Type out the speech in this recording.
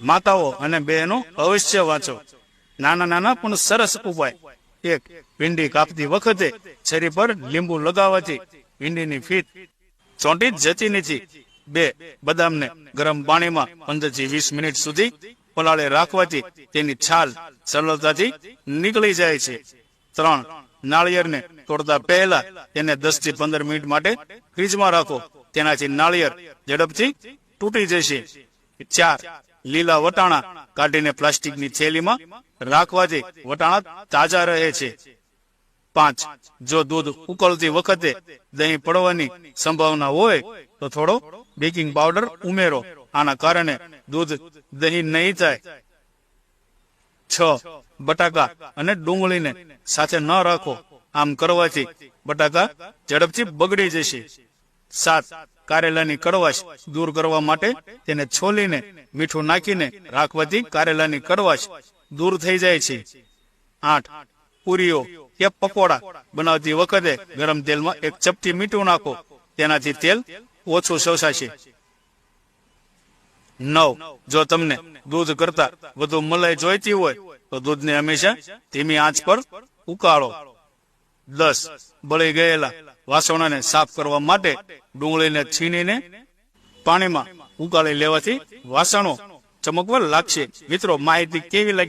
માતાઓ અને બહેનો અવશ્ય વાંચો. નાના નાના પણ સરસ ઉપાય. એક, ભીંડી કાપતી વખતે છરી પર લીંબુ લગાવવાથી ભીંડીની ફીત ચોંટી જતી નથી. બે, બદામને ગરમ પાણીમાં પંદરથી વીસ મિનિટ સુધી પલાળે રાખવાથી તેની છાલ સરળતાથી નીકળી જાય છે. ત્રણ, નાળિયેરને તોડતા પહેલા તેને દસથી પંદર મિનિટ માટે ફ્રીજમાં રાખો. તેનાથી નાળિયેર ઝડપથી તૂટી જશે. ચાર લીલા વટાણા કાઢીને પ્લાસ્ટિકની થેલીમાં રાખવાથી વટાણા તાજા રહે છે. પાંચ, જો દૂધ ઉકળતી વખતે દહીં પડવાની સંભાવના હોય, તો થોડો બેકિંગ પાવડર ઉમેરો. આના કારણે દૂધ દહીં નહીં થાય. છ, બટાકા અને ડુંગળીને સાથે ન રાખો. આમ કરવાથી બટાકા ઝડપથી બગડી જશે. સાત કારેલાની કડવાશ દૂર કરવા માટે તેને છોલીને, મીઠું નાખીને રાખવાથી કારેલાની કડવાશ દૂર થઈ જાય છે. આઠ, પૂરીઓ કે પકોડા બનાવતી વખતે ગરમ તેલમાં એક ચપટી મીઠું નાખો. તેનાથી તેલ ઓછું શોષાશે. નવ, જો તમને દૂધ કરતા વધુ મલાઈ જોઈતી હોય, તો દૂધને હંમેશા ધીમી આંચ પર ઉકાળો. દસ, બળી ગયેલા વાસણોને સાફ કરવા માટે ડુંગળીને છીણીને પાણીમાં ઉકાળી લેવાથી વાસણો ચમકવા લાગશે. મિત્રો, માહિતી કેવી લાગી?